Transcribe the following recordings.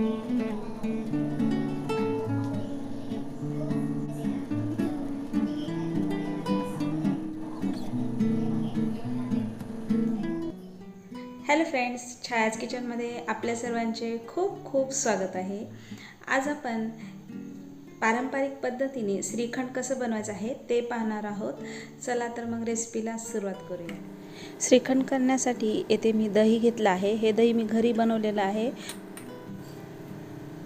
Hello friends छायाज किचनमध्ये आपल्या सर्वांचे खूप खूप स्वागत आहे. आज आपण पारंपरिक पद्धतीने श्रीखंड कसं बनवायचं आहे ते पाहणार आहोत. चला तर मग रेसिपीला सुरुवात करूया. श्रीखंड करण्यासाठी येथे मी दही घेतलं आहे. हे दही मी घरी बनवलेलं आहे.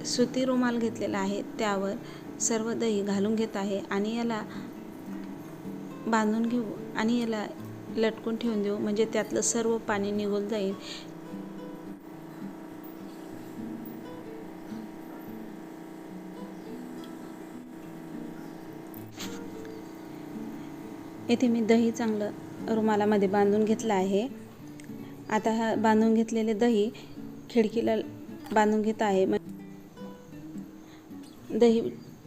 सुती रुमाल घेतलेला आहे त्यावर सर्व दही घालून घेत आहे आणि याला बांधून घेऊ आणि याला लटकून ठेवून देऊ म्हणजे त्यातलं सर्व पाणी निघून जाईल. येथे मी दही चांगलं रुमालामध्ये बांधून घेतलं आहे. आता हा बांधून घेतलेले दही खिडकीला बांधून घेत आहे. दही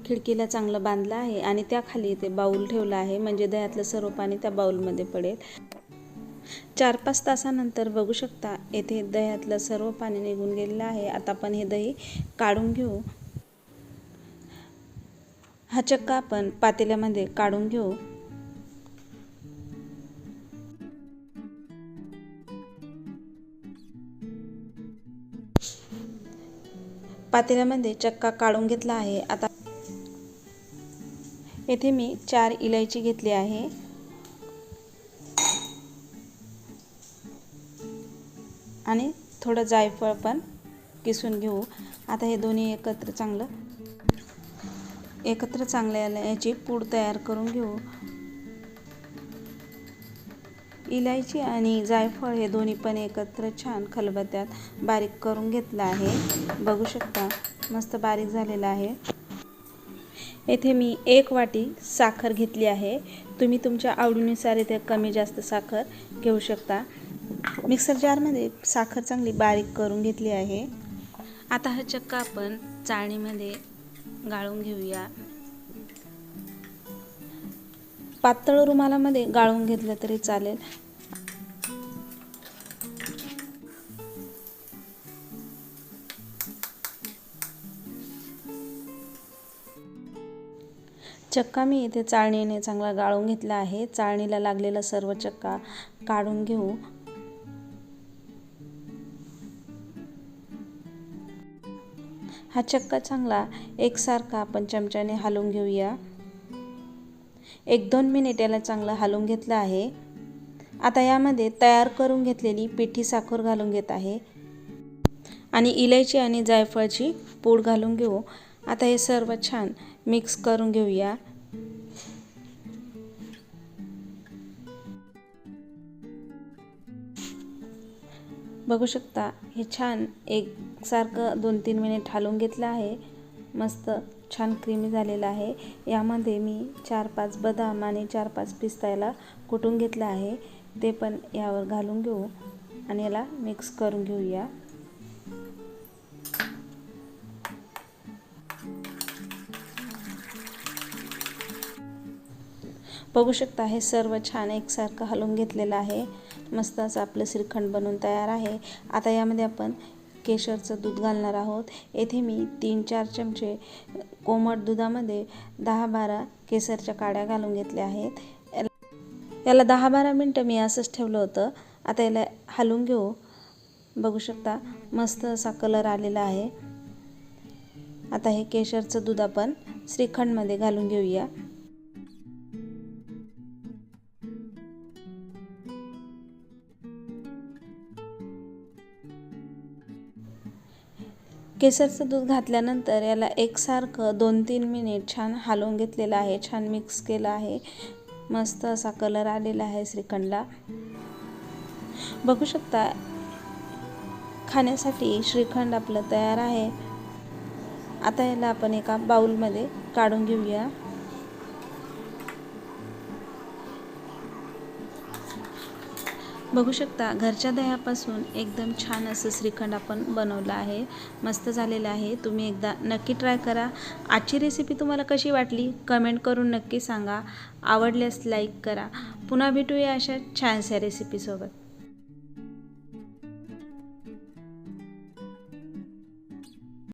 खिडकीला चांगलं बांधलं आहे आणि त्याखाली इथे बाऊल ठेवला आहे. म्हणजे दह्यातलं सर्व पाणी त्या बाऊलमध्ये पडेल. चार पाच तासानंतर बघू शकता येथे दह्यातलं सर्व पाणी निघून गेलेलं आहे. आता आपण हे दही काढून घेऊ. हा चक्का आपण पातेल्यामध्ये काढून घेऊ. पातेल्यामध्ये चक्का काढून घेतला आहे. आता येथे मी चार इलायची घेतली आहे. आणि थोडं जायफळ पण किसून घेऊ. आता हे दोन्ही एकत्र चांगलं एकत्र चांगल्या याची पूड तयार करून घेऊ. इलायची आणि जायफळ हे दोन्ही पण एकत्र छान खलबत्त्यात बारीक करून घेतलं आहे. बघू शकता मस्त बारीक झालेलं आहे. येथे मी एक वाटी साखर घेतली आहे. तुम्ही तुमच्या आवडीनुसार इथे कमी जास्त साखर घेऊ शकता. मिक्सर जारमध्ये साखर चांगली बारीक करून घेतली आहे. आता हा चक्का आपण चाळणीमध्ये गाळून घेऊया. पातळ रुमालामध्ये गाळून घेतलं तरी चालेल. चक्का मी इथे चाळणीने चांगला गाळून घेतला आहे. चाळणीला लागलेला सर्व चक्का काढून घेऊ. हा चक्का चांगला एकसारखा आपण चमच्याने हलवून घेऊया. एक दोन मिनिट याला चांगलं हलवून घेतलं आहे. आता यामध्ये तयार करून घेतलेली पिठी साखर घालून घेत आहे. आणि इलायची आणि जायफळची पूड घालून घेऊ. आता हे सर्व छान मिक्स करून घेऊया. बघू शकता. हे छान एकसारखं दोन तीन मिनिट हालवून घेतलं आहे. मस्त छान क्रीमी झालेलं आहे. यामध्ये मी चार पाच बदाम आणि चार पाच पिस्ता याला कुटून घेतलं आहे. ते पण यावर घालून घेऊ आणि याला मिक्स करून घेऊया. बघू शकता हे सर्व छान एकसारखं हलवून घेतलेलं आहे. मस्त असं आपलं श्रीखंड बनवून तयार आहे. आता यामध्ये आपण केशरचं दूध घालणार आहोत. येथे मी तीन चार चमचे कोमट दुधामध्ये दहा बारा केसरच्या काड्या घालून घेतल्या आहेत. याला दहा बारा मिनटं मी असंच ठेवलं होतं. आता याला हलवून घेऊ. बघू शकता मस्त असा कलर आलेला आहे. आता हे केशरचं दूध आपण श्रीखंडमध्ये घालून घेऊया. केसरचं दूध घातल्यानंतर याला एकसारखं दोन तीन मिनिट छान हलवून घेतलेलं आहे. छान मिक्स केलं आहे. मस्त असा कलर आलेला आहे श्रीखंडला. बघू शकता खाण्यासाठी श्रीखंड आपलं तयार आहे. आता याला आपण एका बाऊलमध्ये काढून घेऊया. बघू शकता घरच्या दह्यापासून एकदम छान असं श्रीखंड आपण बनवलं आहे. मस्त झालेलं आहे. तुम्ही एकदा नक्की ट्राय करा. आजची रेसिपी तुम्हाला कशी वाटली? कमेंट करून नक्की सांगा. आवडल्यास लाईक करा. पुन्हा भेटूया अशा छानशा रेसिपीसोबत